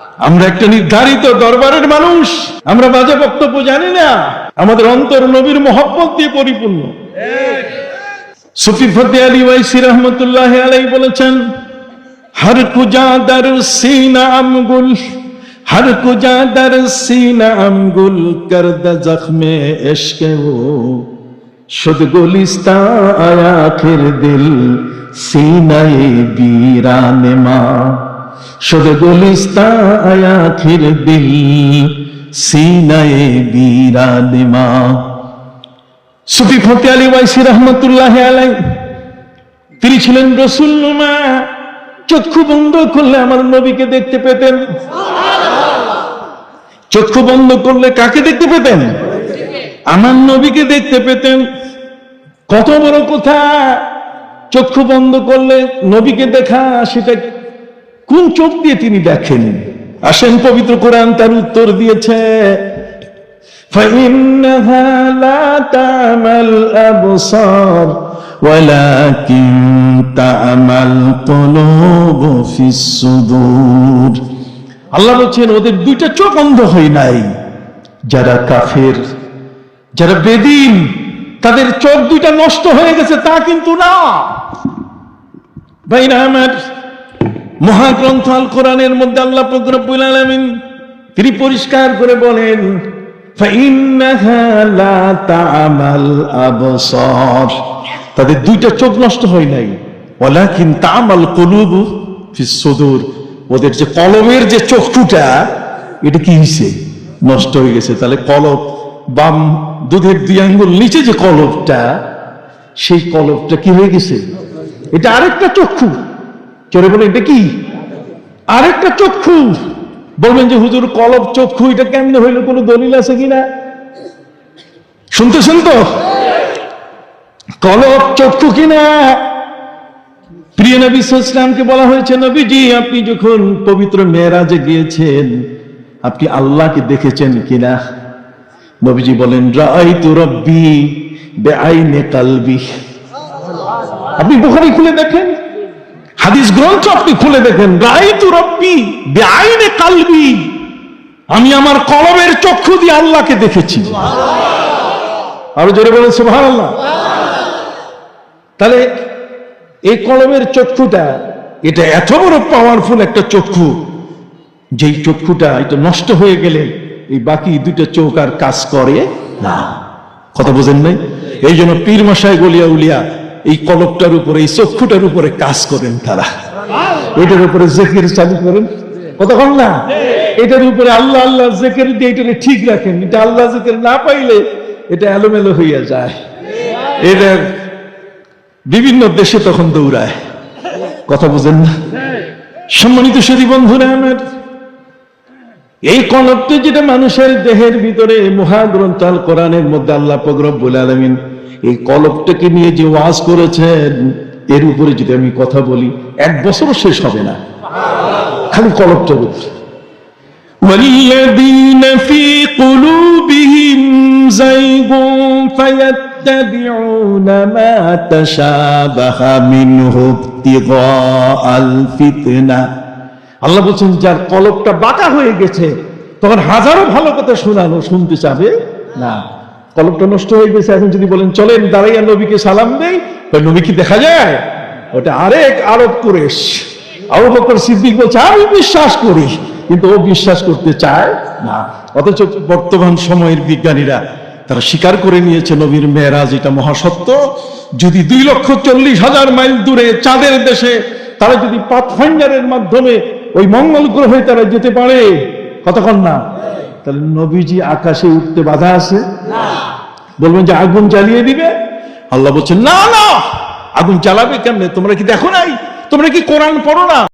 আমরা একটা নির্ধারিত দরবারের মানুষ। আমরা বাজে বক্তব্য জানি না। আমাদের অন্তর নবীর মহব্বত দিয়ে পরিপূর্ণ। আলী ওয়াইসি রহমতুল্লাহ আলাই বলেছেন, হর কুজা দর সিনা আমগুল, হর কুজা দর সিনা আমগুল জখমে এশকে ও। শুদ গুলিস্তা আয়া দিল, সিনাই বিরানে মা। শোধ গুলিস্তা আখির দিল সিনায়ে বিরাদিমা সুফি ফতে আলী ওয়াইসি রহমতুল্লাহ আলাই তিনি ছিলেন রসুল্লুমা চক্ষু বন্ধ করলে আমার নবীকে দেখতে পেতেন। চক্ষু বন্ধ করলে কাকে দেখতে পেতেন? আমার নবীকে দেখতে পেতেন। কত বড় কথা। চক্ষু বন্ধ করলে নবীকে দেখা, সেটা কোন চোখ দিয়ে তিনি দেখেন আসেন পবিত্র কোরআন তার উত্তর দিয়েছে فإنها لا تعمى الأبصار ولكن تعمى القلوب في الصدور আল্লাহ বলছেন ওদের দুইটা চোখ অন্ধ হয় নাই যারা কাফের যারা বেদিন তাদের চোখ দুইটা নষ্ট হয়ে গেছে তা কিন্তু না ভাইরা আমার মহাগ্রন্থ আল কোরআনের মধ্যে আল্লাহ ফকরবুল আলমিন, তিনি পরিষ্কার করে বলেন তাদের দুইটা চোখ নষ্ট হয় নাই। ওলাকিন তামাল কলুবু সদুর। ওদের যে কলমের যে চক্ষুটা এটা কি হয়েছে নষ্ট হয়ে গেছে। তাহলে কলব, বাম দুধের দুই আঙ্গুল নিচে যে কলবটা, সেই কলবটা কি হয়ে গেছে? এটা আরেকটা চক্ষু। চলে বলে, এটা কি? আরেকটা চক্ষু। বলবেন যে, হুজুর, কলব চক্ষু, এটা কেমনে হইল? কোনো দলিল আছে কিনা শুনতে, শুনতো? কলব চক্ষু কিনা প্রিয় নবী ইসলামকে বলা হয়েছে, নবীজি, আপনি যখন পবিত্র মেয়েরাজে গিয়েছেন, আপনি আল্লাহকে দেখেছেন কিনা নবীজি বলেন, রাআইতু রব্বি বেআইনে কালবি। আপনি বুখারী খুলে দেখেন? হাদিস গ্রন্থ আপনি খুলে দেখেন রাআইতু রব্বি বেআইনে কালবি। আমি আমার কলমের চক্ষু দিয়ে আল্লাহকে দেখেছি। আরও জোরে বলেন সুবহানাল্লাহ। তাহলে এই কলমের চক্ষুটা এটা এত বড় পাওয়ারফুল একটা চক্ষু যেই চক্ষুটা এটা নষ্ট হয়ে গেলে এই বাকি দুইটা চোখ আর কাজ করে না। কথা বোঝেন নাই? এই জন্য পীর মশাই গলিয়া উলিয়া এই কলকটার উপরে, এই চক্ষুটার উপরে কাজ করেন তারা। এটার উপরে জেকের চালু করেন। কতক্ষণ না? এটার উপরে আল্লাহ আল্লাহ জেকের দিয়ে এটাকে ঠিক রাখেন। এটা আল্লাহ জেকের না পাইলে এটা এলোমেলো হইয়া যায়। এটা বিভিন্ন দেশে তখন দৌড়ায়। কথা বুঝেন না? সম্মানিত সুদী বন্ধুরা আমার এই কলবটি যেটা মানুষের দেহের ভিতরে মহাগ্রন্থ আল কোরআনের মধ্যে আল্লাহ পগরব বলে আলমিন এই কলবটাকে নিয়ে যে ওয়াজ করেছেন এর উপরে যদি আমি কথা বলি এক বছরও শেষ হবে না খালি কলবটার উপরে والذين في قلوبهم زيغ فيتبعون ما تشابه منه ابتغاء الفتنة আল্লাহ বলছেন, যার কলবটা বাঁকা হয়ে গেছে, তখন হাজারো ভালো কথা শোনানো শুনতে চাবে? না। কলবটা নষ্ট হয়ে গেছে, এখন যদি বলেন, চলেন, দাঁড়াইয়া নবীকে সালাম দেই নবী কি দেখা যায়? ওটা আরেক আরব কুরেশ। আবু বকর সিদ্দিক বলছে, আমি বিশ্বাস করি। কিন্তু ও বিশ্বাস করতে চায় না। অথচ বর্তমান সময়ের বিজ্ঞানীরা, তারা স্বীকার করে নিয়েছে, নবীর মেয়েরাজ এটা মহাসত্য। যদি দুই লক্ষ চল্লিশ হাজার মাইল দূরে চাঁদের দেশে তারা যদি পাথফাইন্ডারের মাধ্যমে মঙ্গল গ্রহে তারা যেতে পারে। কতক্ষণ না? তাহলে নবীজি আকাশে উঠতে বাধা আছে। বলবেন যে আগুন জ্বালিয়ে দিবে? আল্লাহ বলছেন না না আগুন জ্বালাবে কেমনে? তোমরা কি দেখো নাই? তোমরা কি কোরআন পড়ো না?